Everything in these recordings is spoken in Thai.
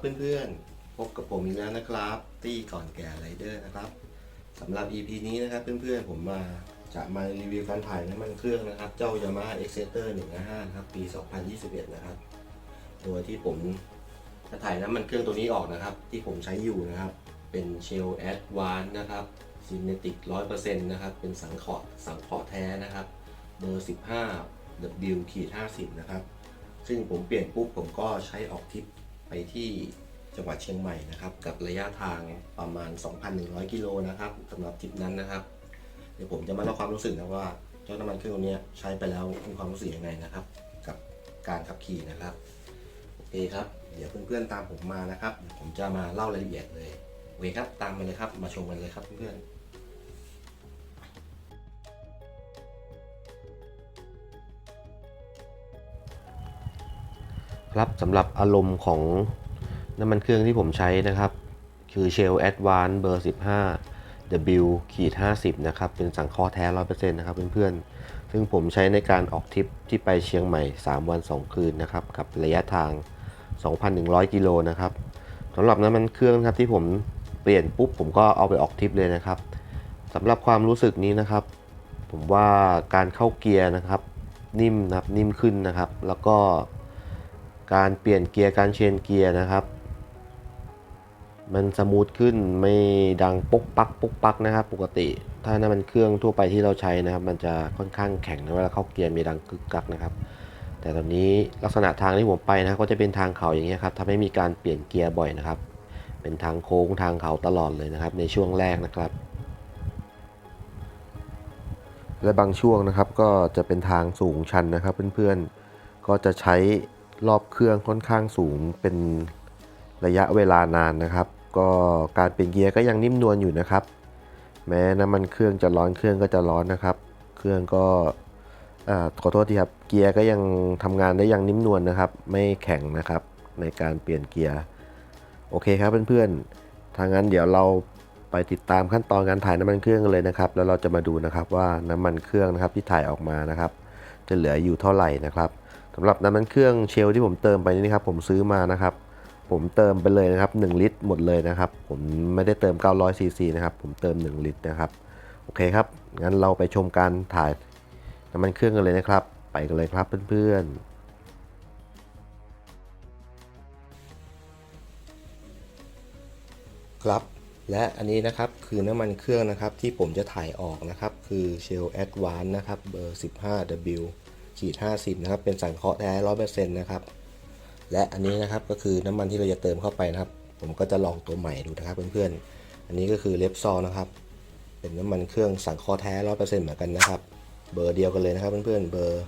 เพื่อนๆ พบกับผมอีกแล้วนะครับ ตี้ก่อนแก่ไรเดอร์นะครับสำหรับ EP นี้นะครับเพื่อนๆ ผมมาจะมารีวิวการถ่ายน้ำมันเครื่องนะครับ เจ้า Yamaha Exciter 15นะครับ ปี 2021 นะครับโดยที่ผมจะถ่ายน้ำมันเครื่องตัวนี้ออกนะครับ ที่ผมใช้อยู่นะครับ เป็น Shell Advance นะครับ Synthetic 100%นะครับ เป็นสังเคราะห์สังเคราะห์แท้นะครับ เบอร์ 15 W ขีด50 นะครับ ซึ่งผมเปลี่ยนปุ๊บผมก็ใช้ออกทิป ไปที่จังหวัดเชียงใหม่นะครับ กับระยะทางประมาณ 2,100 กิโลนะครับสำหรับทริปนั้นนะครับ เดี๋ยวผมจะมาเล่าความรู้สึกนะว่าเจ้าน้ำมันเครื่องนี้ใช้ไปแล้วมีความรู้สึกยังไงนะครับ กับการขับขี่นะครับโอเคครับ เดี๋ยวเพื่อนๆตามผมมานะครับเดี๋ยวผมจะมาเล่ารายละเอียดเลยโอเคครับตามมาเลยครับมาชมกันเลยครับเพื่อนๆ ครับสำหรับอารมณ์ของน้ำมันเครื่องที่ผมใช้นะครับ คือ Shell Advance เบอร์ 15 W ขีด50 นะครับ เป็นสังเคราะห์แท้ 100%นะครับเพื่อนๆ ซึ่งผมใช้ในการออกทริปที่ไปเชียงใหม่ 3 วัน 2 คืนนะครับ กับระยะทาง 2,100 กิโลนะครับสำหรับน้ำมันเครื่องครับที่ผมเปลี่ยนปุ๊บผมก็เอาไปออกทริปเลยนะครับสำหรับความรู้สึกนี้นะครับ ผมว่าการเข้าเกียร์นะครับ นิ่มนะครับนิ่มขึ้นนะครับ แล้วก็ การเปลี่ยนเกียร์การเชนเกียร์นะครับ มันสมูทขึ้นไม่ดังปุ๊กปักปุ๊กปักนะครับ ปกติ ถ้าน้ำมันเครื่องทั่วไปที่เราใช้นะครับ มันจะค่อนข้างแข็งนะเวลาเข้าเกียร์มีดังกึกกักนะครับ แต่ตอนนี้ลักษณะทางที่ผมไปนะก็จะเป็นทางเขาอย่างเงี้ยครับทำให้มีการเปลี่ยนเกียร์บ่อยนะครับ เป็นทางโค้งทางเขาตลอดเลยนะครับ ในช่วงแรกนะครับและบางช่วงนะครับก็จะเป็นทางสูงชันนะครับเพื่อนๆ ก็จะใช้ รอบเครื่องค่อนข้างสูงเป็นระยะเวลานานนะครับ ก็การเปลี่ยนเกียร์ก็ยังนิ่มนวลอยู่นะครับ แม้น้ำมันเครื่องจะร้อนเครื่องก็จะร้อนนะครับ เครื่องก็ขอโทษทีครับเกียร์ก็ยังทำงานได้อย่างนิ่มนวลนะครับ ไม่แข็งนะครับในการเปลี่ยนเกียร์โอเคครับเพื่อนๆทางนั้นเดี๋ยวเราไปติดตามขั้นตอนการถ่ายน้ำมันเครื่องกันเลยนะครับ แล้วเราจะมาดูนะครับว่าน้ำมันเครื่องนะครับที่ถ่ายออกมานะครับ จะเหลืออยู่เท่าไหร่นะครับำหรับน้ำมันเครื่องเชลที่ผมเติมไปนี่นะครับผมซื้อมานะครับ ผมเติมไปเลยนะครับ 1 ลิตรหมดเลยนะครับ ผมไม่ได้เติม 900ซีซีนะครับ ผมเติม 1 ลิตรนะครับโอเคครับงั้นเราไปชมการถ่ายน้ำมันเครื่องกันเลยนะครับ ไปกันเลยครับเพื่อนๆครับและอันนี้นะครับคือน้ำมันเครื่องนะครับที่ผมจะถ่ายออกนะครับ คือ Shell Advance นะครับเบอร์ 15W ขีด50นะครับ เป็นสังเคราะห์แท้100%นะครับ และอันนี้นะครับก็คือน้ำมันที่เราจะเติมเข้าไปนะครับ ผมก็จะลองตัวใหม่ดูนะครับเพื่อนๆ อันนี้ก็คือเลปซอนะครับ เป็นน้ำมันเครื่องสังเคราะห์แท้100%เหมือนกันนะครับ เบอร์เดียวกันเลยนะครับเพื่อนๆ เบอร์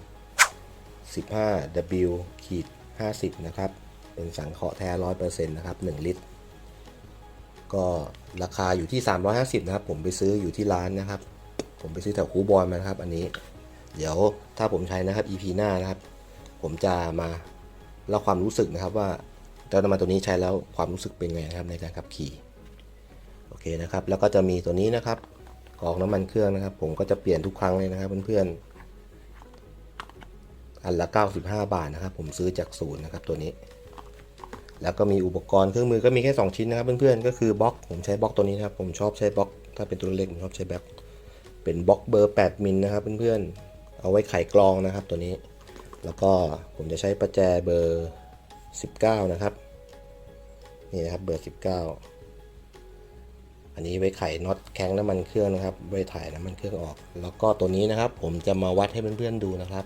15W ขีด50นะครับ เป็นสังเคราะห์แท้100%นะครับ1ลิตร ก็ราคาอยู่ที่ 350 นะครับ ผมไปซื้ออยู่ที่ร้านนะครับ ผมไปซื้อแถวคูบอลมานะครับ อันนี้ เดี๋ยวถ้าผมใช้นะครับ EP หน้านะครับ ผมจะมาเล่าความรู้สึกนะครับว่าเจ้าน้ำมันตัวนี้ใช้แล้วความรู้สึกเป็นไงนะครับในการขับขี่โอเคนะครับ แล้วก็จะมีตัวนี้นะครับกรองน้ำมันเครื่องนะครับ ผมก็จะเปลี่ยนทุกครั้งเลยนะครับเพื่อนๆอันละ 95 บาทนะครับ ผมซื้อจากศูนย์นะครับตัวนี้ แล้วก็มีอุปกรณ์เครื่องมือก็มีแค่ 2 ชิ้นนะครับเพื่อนๆก็คือบล็อกผมใช้บล็อกตัวนี้นะครับผมชอบใช้บล็อกถ้าเป็นตัวเล็กผมชอบใช้บล็อกเป็นบล็อกเบอร์ 8 มิลนะครับเพื่อนๆ เอาไว้ไขกรองนะครับตัวนี้ แล้วก็ผมจะใช้ประแจเบอร์ 19 นะครับ นี่นะครับเบอร์ 19 อันนี้ไว้ไขน็อตแข้งน้ำมันเครื่องนะครับ ไว้ถ่ายน้ำมันเครื่องออก แล้วก็ตัวนี้นะครับ ผมจะมาวัดให้เพื่อนๆดูนะครับ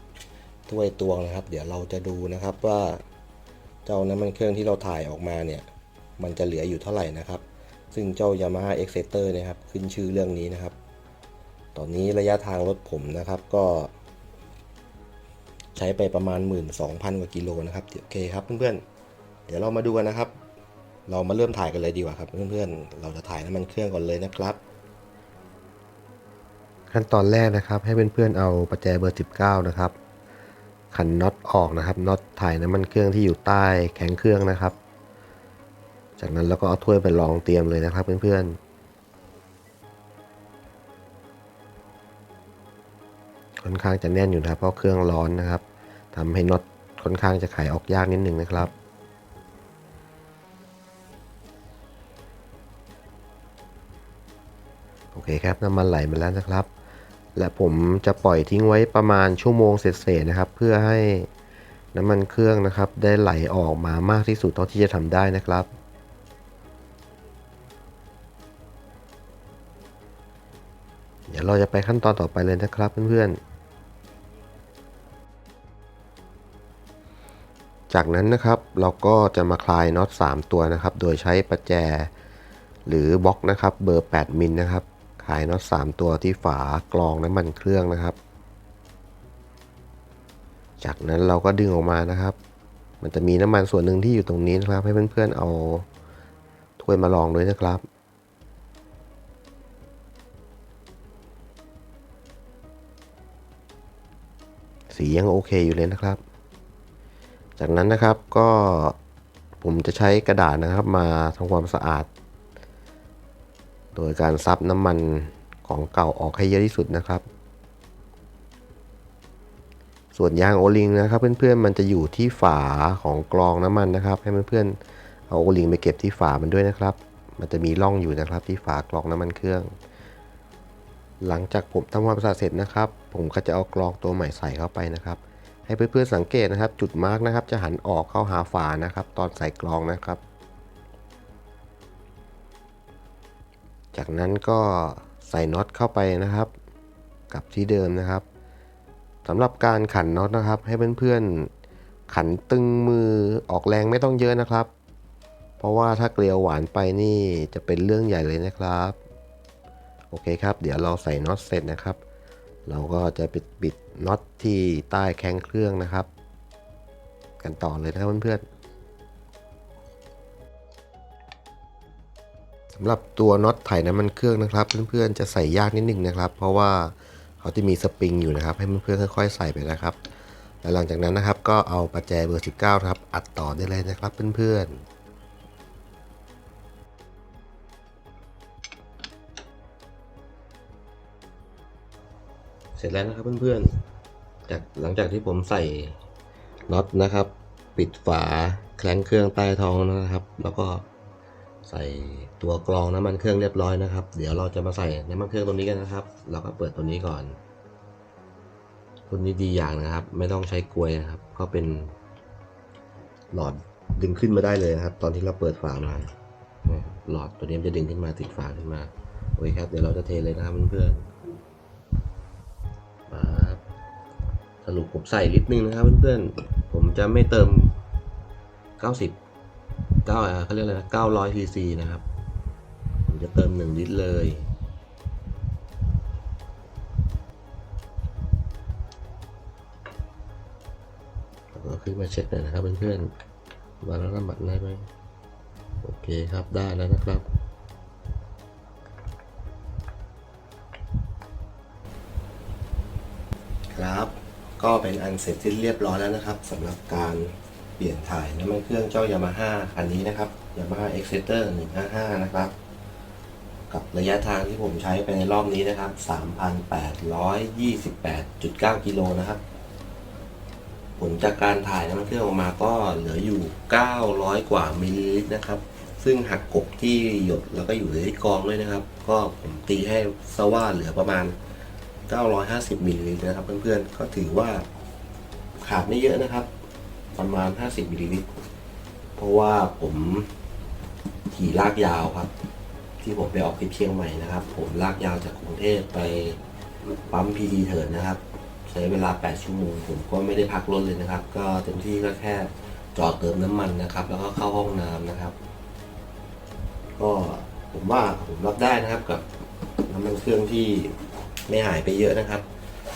ถ้วยตวงนะครับ เดี๋ยวเราจะดูนะครับว่าเจ้าน้ำมันเครื่องที่เราถ่ายออกมาเนี่ย มันจะเหลืออยู่เท่าไหร่นะครับ ซึ่งเจ้า Yamaha Exciter เนะครับ ขึ้นชื่อเรื่องนี้นะครับ ตอนนี้ระยะทางรถผมนะครับก็ ใช้ไปประมาณ 12,000 กว่ากิโลนะครับโอเคครับเพื่อนๆ เดี๋ยวเรามาดูกันนะครับ เรามาเริ่มถ่ายกันเลยดีกว่าครับเพื่อนๆ เราจะถ่ายน้ำมันเครื่องก่อนเลยนะครับ ขั้นตอนแรกนะครับ ให้เพื่อนๆเอาประแจเบอร์ 19 นะครับขันน็อตออกนะครับน็อตถ่ายน้ำมันเครื่องที่อยู่ใต้แข็งเครื่องนะครับ จากนั้นเราก็เอาถ้วยไปรองเตรียมเลยนะครับเพื่อนๆ ค่อนข้างจะแน่นอยู่นะครับ เพราะเครื่องร้อนนะครับ ทำให้น็อตค่อนข้างจะไขออกยากนิดนึงนะครับโอเคครับน้ำมันไหลมาแล้วนะครับ และผมจะปล่อยทิ้งไว้ประมาณชั่วโมงเศษนะครับ เพื่อให้น้ำมันเครื่องนะครับ ได้ไหลออกมามากที่สุดเท่าที่จะทำได้นะครับเดี๋ยวเราจะไปขั้นตอนต่อไปเลยนะครับเพื่อนๆ จากนั้นนะครับเราก็จะมาคลายน็อต3ตัวนะครับ โดยใช้ประแจ หรือบล็อกนะครับ เบอร์ 8 มิลนะครับขายน็อต3ตัวที่ฝากรองน้ำมันเครื่องนะครับ จากนั้นเราก็ดึงออกมานะครับ มันจะมีน้ำมันส่วนหนึ่งที่อยู่ตรงนี้นะครับ ให้เพื่อนๆเอาถ้วยมาลองด้วยนะครับสียังโอเคอยู่เลยนะครับ จากนั้นนะครับก็ผมจะใช้กระดาษนะครับมาทำความสะอาด โดยการซับน้ำมันของเก่าออกให้เยอะที่สุดนะครับ ส่วนยางโอลิงนะครับ เพื่อนๆมันจะอยู่ที่ฝาของกรองน้ำมันนะครับ ให้เพื่อนๆเอาโอลิงไปเก็บที่ฝามันด้วยนะครับ มันจะมีร่องอยู่นะครับที่ฝากรองน้ำมันเครื่อง หลังจากผมทำความสะอาดเสร็จนะครับ ผมก็จะเอากรองตัวใหม่ใส่เข้าไปนะครับ ให้เพื่อนๆสังเกตนะครับ จุดมาร์กนะครับ จะหันออกเข้าหาฝานะครับ ตอนใส่กรองนะครับ จากนั้นก็ใส่น็อตเข้าไปนะครับ กับที่เดิมนะครับสำหรับการขันน็อตนะครับ ให้เพื่อนๆขันตึงมือออกแรงไม่ต้องเยอะนะครับ เพราะว่าถ้าเกลียวหวานไปนี่จะเป็นเรื่องใหญ่เลยนะครับ โอเคครับ เดี๋ยวเราใส่น็อตเสร็จนะครับ เราก็จะปิดบิดน็อตที่ใต้แข้งเครื่องนะครับ กันต่อเลยนะครับเพื่อนๆสำหรับตัวน็อตไถน้ำมันเครื่องนะครับ เพื่อนๆจะใส่ยากนิดนึงนะครับ เพราะว่าเขาจะมีสปริงอยู่นะครับ ให้เพื่อนๆค่อย ๆ ใส่ไปนะครับ แล้วหลังจากนั้นนะครับก็เอาประแจเบอร์ 19 ครับ อัดต่อได้เลยนะครับเพื่อนๆ ร็จแล้วนะครับเพื่อนๆ จากหลังจากที่ผมใส่น็อตนะครับ ปิดฝาแคลงเครื่องใต้ท้องนะครับ แล้วก็ใส่ตัวกรองน้ำมันเครื่องเรียบร้อยนะครับ เดี๋ยวเราจะมาใส่น้ำมันเครื่องตัวนี้กันนะครับ เราก็เปิดตัวนี้ก่อนตัวนี้ดีอย่างนะครับ ไม่ต้องใช้กลวยนะครับเพราะเป็นหลอดดึงขึ้นมาได้เลยนะครับ ตอนที่เราเปิดฝามาหลอดตัวนี้จะดึงขึ้นมาติดฝาขึ้นมาโอเคครับ เดี๋ยวเราจะเทเลยนะครับเพื่อนๆ สรุปผมใส่ลิตรนึงนะครับเพื่อนๆ ผมจะไม่เติม 90 9อ่าเขาเรียกอะไรนะ900 cc นะครับ ผมจะเติม 1 ลิตรเลยแล้วขึ้นมาเช็คหน่อยนะครับเพื่อนๆ ว่าแล้วน้ำมันได้ไหมโอเคครับได้แล้วนะครับครับ ก็เป็นอันเสร็จสิ้นเรียบร้อยแล้วนะครับสำหรับการเปลี่ยนถ่ายน้ำมันเครื่องเจ้ายามาฮ่าคันนี้นะครับยามาฮ่าเอ็กเซเตอร์155นะครับ กับระยะทางที่ผมใช้ไปในรอบนี้นะครับ3,828.9กิโลนะครับ ผลจากการถ่ายน้ำมันเครื่องออกมาก็เหลืออยู่900กว่ามิลลิลิตรนะครับ ซึ่งหักกบที่หยดแล้วก็อยู่ในกรองด้วยนะครับ ก็ผมตีให้ซะว่าเหลือประมาณ 950มิลลิลิตรนะครับ เพื่อนๆ ก็ถือว่าขาดไม่เยอะนะครับ ประมาณ 50มิลลิลิตร เพราะว่าผมขี่ลากยาวครับ ที่ผมไปออกที่เชียงใหม่นะครับ ผมลากยาวจากกรุงเทพไปปั๊มพีดีเถิดนะครับ ใช้เวลา 8 ชั่วโมง ผมก็ไม่ได้พักรถเลยนะครับ ก็เต็มที่ก็แค่จอดเติมน้ำมันนะครับ แล้วก็เข้าห้องน้ำนะครับ ก็ผมว่าผมรับได้นะครับกับน้ำมันเครื่องที่ ไม่หายไปเยอะนะครับ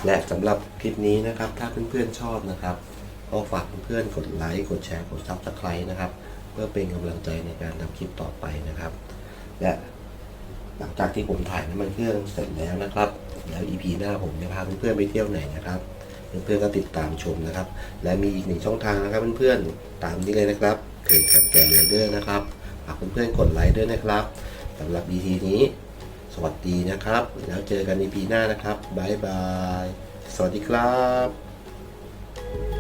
และสำหรับคลิปนี้นะครับ ถ้าเพื่อนๆชอบนะครับ ก็ฝากเพื่อนๆกดไลค์กดแชร์กดซับสไครต์นะครับ เพื่อเป็นกำลังใจในการทำคลิปต่อไปนะครับ และหลังจากที่ผมถ่ายน้ำมันเครื่องเสร็จแล้วนะครับ แล้ว EP หน้าผมจะพาเพื่อนๆไปเที่ยวไหนนะครับเพื่อนๆก็ติดตามชมนะครับ และมีอีกหนึ่งช่องทางนะครับเพื่อนๆตามนี้เลยนะครับเพจแคปแกนเลเดอร์นะครับฝากเพื่อนๆกดไลค์ด้วยนะครับสำหรับ EP นี้ สวัสดีนะครับ แล้วเจอกันใน EP หน้านะครับบ๊ายบาย สวัสดีครับ